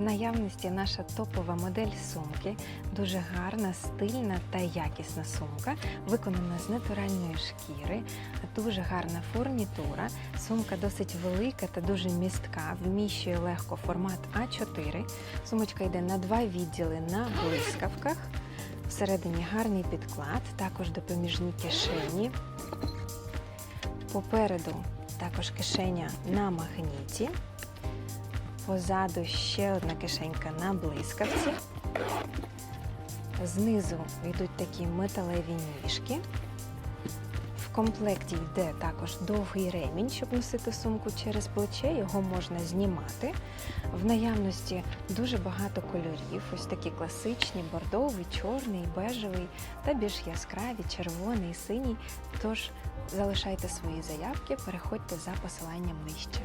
В наявності наша топова модель сумки, дуже гарна, стильна та якісна сумка, виконана з натуральної шкіри, дуже гарна фурнітура. Сумка досить велика та дуже містка, вміщує легко формат А4. Сумочка йде на два відділи на блискавках. Всередині гарний підклад, також допоміжні кишені. Попереду також кишеня на магніті. Позаду ще одна кишенька на блискавці. Знизу йдуть такі металеві ніжки. В комплекті йде також довгий ремінь, щоб носити сумку через плече. Його можна знімати. В наявності дуже багато кольорів. Ось такі класичні, бордовий, чорний, бежевий та більш яскраві, червоний, синій. Тож залишайте свої заявки, переходьте за посиланням нижче.